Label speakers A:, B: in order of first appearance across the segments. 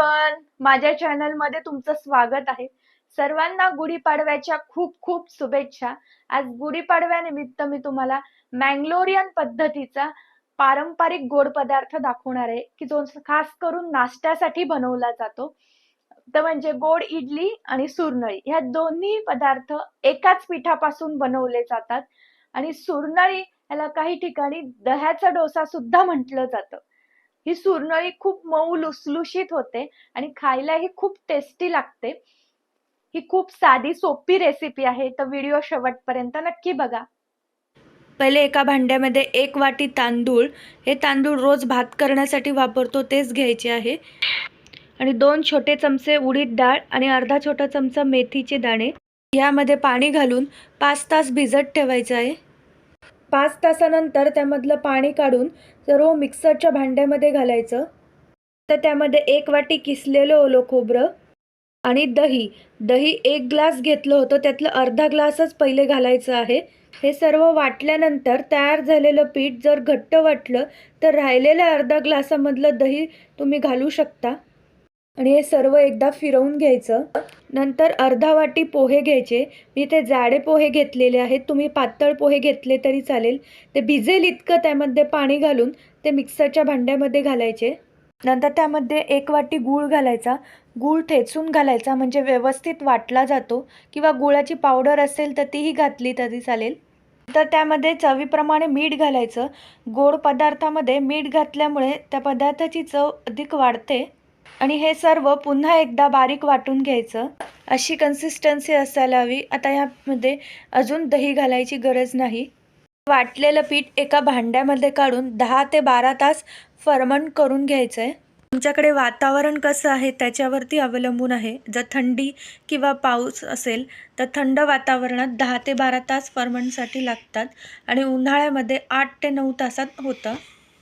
A: Everyone माझ्या चॅनलमध्ये तुमचं स्वागत आहे. सर्वांना गुढीपाडव्याच्या खूप खूप शुभेच्छा. आज गुढीपाडव्यानिमित्त मी तुम्हाला मँगलोरियन पद्धतीचा पारंपरिक गोड पदार्थ दाखवणार आहे की जो खास करून नाश्त्यासाठी बनवला जातो. तर म्हणजे गोड इडली आणि सुरनळी ह्या दोन्ही पदार्थ एकाच पिठापासून बनवले जातात. आणि सुरनळी याला काही ठिकाणी दह्याचा डोसा सुद्धा म्हटलं जातं. ही सुरनळी खूप मऊ लुसलुशीत होते आणि खायलाही खूप टेस्टी लागते. ही खूप साधी सोपी रेसिपी आहे. तर व्हिडिओ शेवटपर्यंत नक्की बघा.
B: पहिले एका भांड्यामध्ये एक वाटी तांदूळ हे तांदूळ रोज भात करण्यासाठी वापरतो तेच घ्यायचे आहे. आणि दोन छोटे चमचे उडीद डाळ आणि अर्धा छोटा चमचा मेथीचे दाणे. यामध्ये पाणी घालून पाच तास भिजत ठेवायचं आहे. पाच तासानंतर त्यामधलं पाणी काढून सर्व मिक्सरच्या भांड्यामध्ये घालायचं. तर त्यामध्ये एक वाटी किसलेलं ओलं खोबरं आणि दही. दही एक ग्लास घेतलं होतं. त्यातलं अर्धा ग्लासच पहिले घालायचं आहे. हे सर्व वाटल्यानंतर तयार झालेलं पीठ जर घट्ट वाटलं तर राहिलेल्या अर्धा ग्लासामधलं दही तुम्ही घालू शकता. आणि हे सर्व एकदा फिरवून घ्यायचं. नंतर अर्धा वाटी पोहे घ्यायचे. मी ते जाडे पोहे घेतलेले आहेत. तुम्ही पातळ पोहे घेतले तरी चालेल. ते भिजेल इतकं त्यामध्ये पाणी घालून ते मिक्सरच्या भांड्यामध्ये घालायचे. नंतर त्यामध्ये एक वाटी गूळ घालायचा. गूळ ठेचून घालायचा म्हणजे व्यवस्थित वाटला जातो किंवा गुळाची पावडर असेल तर तीही घातली तरी चालेल. तर त्यामध्ये चवीप्रमाणे मीठ घालायचं. गोड पदार्थामध्ये मीठ घातल्यामुळे त्या पदार्थाची चव अधिक वाढते. आणि हे सर्व पुन्हा एकदा बारीक वाटून घ्यायचं. अशी कन्सिस्टन्सी असायला हवी. आता यामध्ये अजून दही घालायची गरज नाही. वाटलेलं पीठ एका भांड्यामध्ये काढून दहा ते बारा तास फर्मन करून घ्यायचं आहे तुमच्याकडे वातावरण कसं आहे त्याच्यावरती अवलंबून आहे. जर थंडी किंवा पाऊस असेल तर थंड वातावरणात दहा ते बारा तास फर्मनसाठी लागतात आणि उन्हाळ्यामध्ये आठ ते नऊ तासात होतं.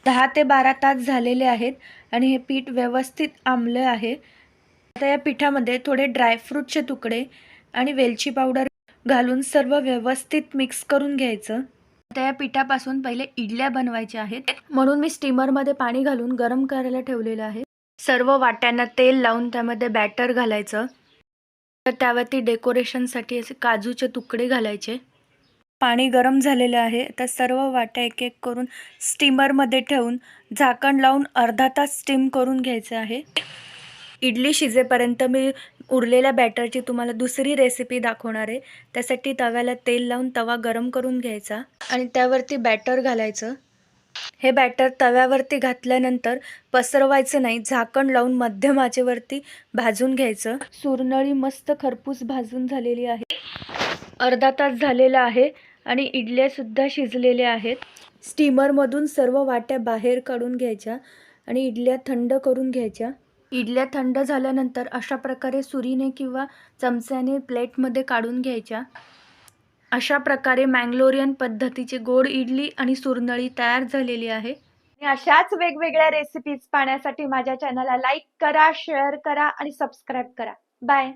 B: दहा ते बारा तास झालेले आहेत आणि हे पीठ व्यवस्थित आंबलं आहे. आता या पिठामध्ये थोडे ड्रायफ्रूटचे तुकडे आणि वेलची पावडर घालून सर्व व्यवस्थित मिक्स करून घ्यायचं. आता या पिठापासून पहिले इडल्या बनवायच्या आहेत. म्हणून मी स्टीमरमध्ये पाणी घालून गरम करायला ठेवलेलं आहे. सर्व वाट्यांना तेल लावून त्यामध्ये बॅटर घालायचं. तर त्यावरती डेकोरेशनसाठी असे काजूचे तुकडे घालायचे. पाणी गरम झालेलं आहे. तर सर्व वाट्या एक एक करून स्टीमरमध्ये ठेवून झाकण लावून अर्धा तास स्टीम करून घ्यायचं आहे. इडली शिजेपर्यंत मी उरलेल्या बॅटरची तुम्हाला दुसरी रेसिपी दाखवणार आहे. त्यासाठी तव्याला तेल लावून तवा गरम करून घ्यायचा आणि त्यावरती बॅटर घालायचं. हे बॅटर तव्यावरती घातल्यानंतर पसरवायचं नाही. झाकण लावून मध्यम आचेवरती भाजून घ्यायचं. सुरनळी मस्त खरपूस भाजून झालेली आहे. अर्धा तास झालेला आहे. आणि इडल्यासुद्धा शिजलेल्या आहेत. स्टीमरमधून सर्व वाट्या बाहेर काढून घ्यायच्या आणि इडल्या थंड करून घ्यायच्या. इडल्या थंड झाल्यानंतर अशा प्रकारे सुरीने किंवा चमच्याने प्लेटमध्ये काढून घ्यायच्या. अशा प्रकारे मँगलोरियन पद्धतीची गोड इडली आणि सुरनळी तयार झालेली आहे.
A: अशाच वेगवेगळ्या रेसिपीज पाहण्यासाठी माझ्या चॅनलला लाईक करा शेअर करा आणि सबस्क्राईब करा. बाय